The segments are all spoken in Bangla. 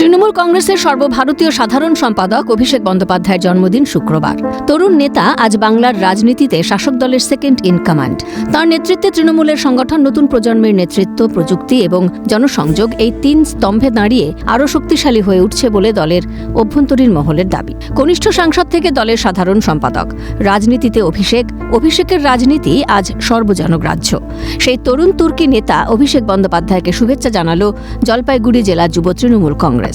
তৃণমূল কংগ্রেসের সর্বভারতীয় সাধারণ সম্পাদক অভিষেক বন্দ্যোপাধ্যায়ের জন্মদিন শুক্রবার। তরুণ নেতা আজ বাংলার রাজনীতিতে শাসক দলের সেকেন্ড ইন কমান্ড তাঁর নেতৃত্বে তৃণমূলের সংগঠন নতুন প্রজন্মের নেতৃত্ব, প্রযুক্তি এবং জনসংযোগ এই তিন স্তম্ভে দাঁড়িয়ে আরও শক্তিশালী হয়ে উঠছে বলে দলের অভ্যন্তরীণ মহলের দাবি। কনিষ্ঠ সাংসদ থেকে দলের সাধারণ সম্পাদক। রাজনীতিতে অভিষেক, অভিষেকের রাজনীতি আজ সর্বজনগ্রাহ্য সেই তরুণ তুর্কি নেতা অভিষেক বন্দ্যোপাধ্যায়কে শুভেচ্ছা জানালো জলপাইগুড়ি জেলা যুব তৃণমূল কংগ্রেস।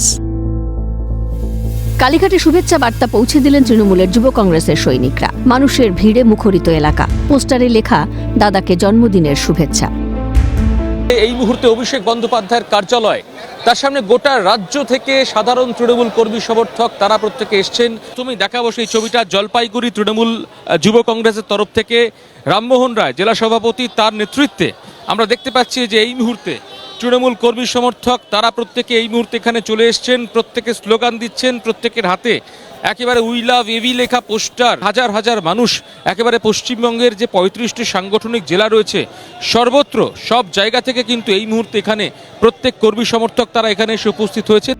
কালীঘাটে শুভেচ্ছা বার্তা পৌঁছে দিলেন তৃণমূলের যুব কংগ্রেসের সৈনিকরা। মানুষের ভিড়ে মুখরিত এলাকা। পোস্টারে লেখা, দাদাকে জন্মদিনের শুভেচ্ছা। এই মুহূর্তে অভিষেক বন্দ্যোপাধ্যায়ের কার্যালয়। তার সামনে গোটা রাজ্য থেকে সাধারণ তৃণমূল কর্মী সমর্থক তারা প্রত্যেকে এসছেন। তুমি দেখাবো সেই ছবিটা, জলপাইগুড়ি তৃণমূল যুব কংগ্রেসের তরফ থেকে। রামমোহন রায়, জেলা সভাপতি, তার নেতৃত্বে। আমরা দেখতে পাচ্ছি যে এই মুহূর্তে তৃণমূল কর্মী সমর্থক, তারা প্রত্যেকে এই মুহূর্তে এখানে চলে এসছেন, প্রত্যেকে স্লোগান দিচ্ছেন, প্রত্যেকের হাতে একেবারে উই লাভ এভি লেখা পোস্টার। হাজার হাজার মানুষ একেবারে পশ্চিমবঙ্গের যে পঁয়ত্রিশটি সাংগঠনিক জেলা রয়েছে, সর্বত্র সব জায়গা থেকে কিন্তু এই মুহূর্তে এখানে প্রত্যেক কর্মী সমর্থক তারা এখানে এসে উপস্থিত হয়েছে।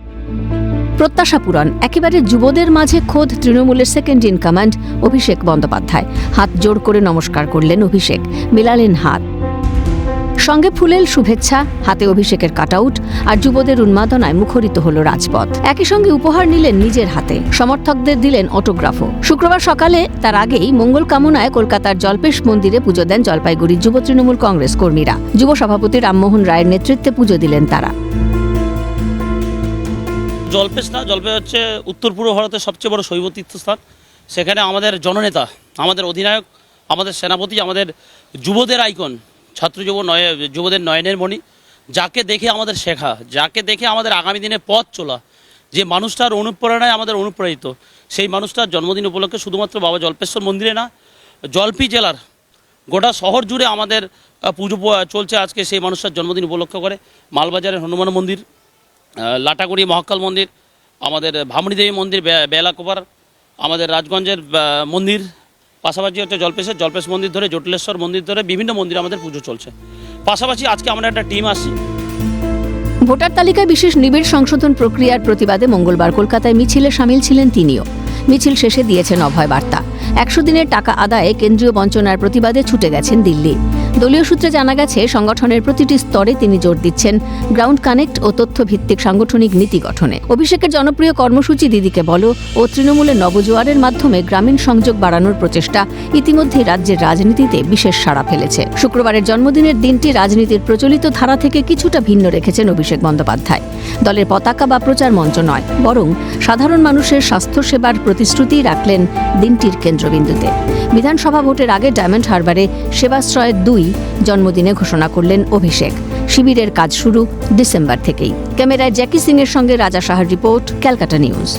প্রত্যাশা পূরণ। একেবারে যুবদের মাঝে খোদ তৃণমূলের second in command Abhishek Bandyopadhyay. হাত জোড় করে নমস্কার করলেন অভিষেক। মেলালেন হাত। সঙ্গে ফুলেল শুভেচ্ছা, হাতে অভিষেকের কাটআউট আর যুবদের উন্মাদনায় মুখরিত হল রাজপথ। একই সঙ্গে উপহার নিলেন নিজের হাতে, সমর্থকদের দিলেন অটোগ্রাফও শুক্রবার সকালে তার আগেই মঙ্গল কামনায় কলকাতার জল্পেশ মন্দিরে পুজো দেন জলপাইগুড়ির যুব তৃণমূল কংগ্রেস কর্মীরা। যুব সভাপতি রামমোহন রায়ের নেতৃত্বে পুজো দিলেন তারা। জলপেশ না, জলপেশ হচ্ছে উত্তর পূর্ব ভারতের সবচেয়ে বড় শৈব তীর্থস্থান। সেখানে আমাদের জননেতা, আমাদের অধিনায়ক, আমাদের সেনাপতি, আমাদের যুবদের আইকন ছাত্র যুব নয়, যুবদের নয়নের মণি, যাকে দেখে আমাদের শেখা, যাকে দেখে আমাদের আগামী দিনে পথ চলা, যে মানুষটার অনুপ্রেরণায় আমাদের অনুপ্রাণিত, সেই মানুষটার জন্মদিন উপলক্ষে শুধুমাত্র বাবা জল্পেশ্বর মন্দিরে না, জলপি জেলার গোটা শহর জুড়ে আমাদের পুজো চলছে আজকে সেই মানুষটার জন্মদিন উপলক্ষ করে, মালবাজারের হনুমান মন্দির লাটাগুড়ি মহাকাল মন্দির, আমাদের ভামড়ি দেবী মন্দির বেলাকোপার, আমাদের রাজগঞ্জের মন্দির পাশাপাশি হচ্ছে জলপেশের জলপেশ মন্দির ধরে, জটিলেশ্বর মন্দির ধরে বিভিন্ন মন্দিরে আমাদের পুজো চলছে। পাশাপাশি আজকে আমরা একটা টিম আসি। ভোটার তালিকায় বিশেষ নিবিড় সংশোধন প্রক্রিয়ার প্রতিবাদে মঙ্গলবার কলকাতায় মিছিলে সামিল ছিলেন তিনিও। মিছিল শেষে দিয়েছেন অভয় বার্তা একশো দিনের টাকা আদায়ে কেন্দ্রীয় বঞ্চনার প্রতিবাদে ছুটে গেছেন দিল্লি। দলীয় সূত্রে জানা গেছে, সংগঠনের প্রতিটি স্তরে তিনি জোর দিচ্ছেন গ্রাউন্ড কানেক্ট ও তথ্য ভিত্তিক সাংগঠনিক নীতি গঠনে। অভিষেকের জনপ্রিয় কর্মসূচি দিদিকে বলো ও তৃণমূলের নবজোয়ারের মাধ্যমে গ্রামীণ সংযোগ বাড়ানোর প্রচেষ্টা ইতিমধ্যেই রাজ্যের রাজনীতিতে বিশেষ সাড়া ফেলেছে। শুক্রবারের জন্মদিনের দিনটি রাজনীতির প্রচলিত ধারা থেকে কিছুটা ভিন্ন রেখেছেন অভিষেক বন্দ্যোপাধ্যায়। দলের পতাকা বা প্রচার মঞ্চ নয়, বরং সাধারণ মানুষের স্বাস্থ্যসেবার প্রতিশ্রুতি রাখলেন দিনটির কেন্দ্রবিন্দুতে। বিধানসভা ভোটের আগে ডায়মন্ড হারবারে সেবাশ্রয়ের দুই জন্মদিনে ঘোষণা করলেন অভিষেক। শিবিরের কাজ শুরু ডিসেম্বর থেকেই। ক্যামেরায় জ্যাকি সিং এর সঙ্গে রাজা সাহার রিপোর্ট, ক্যালকাটা নিউজ।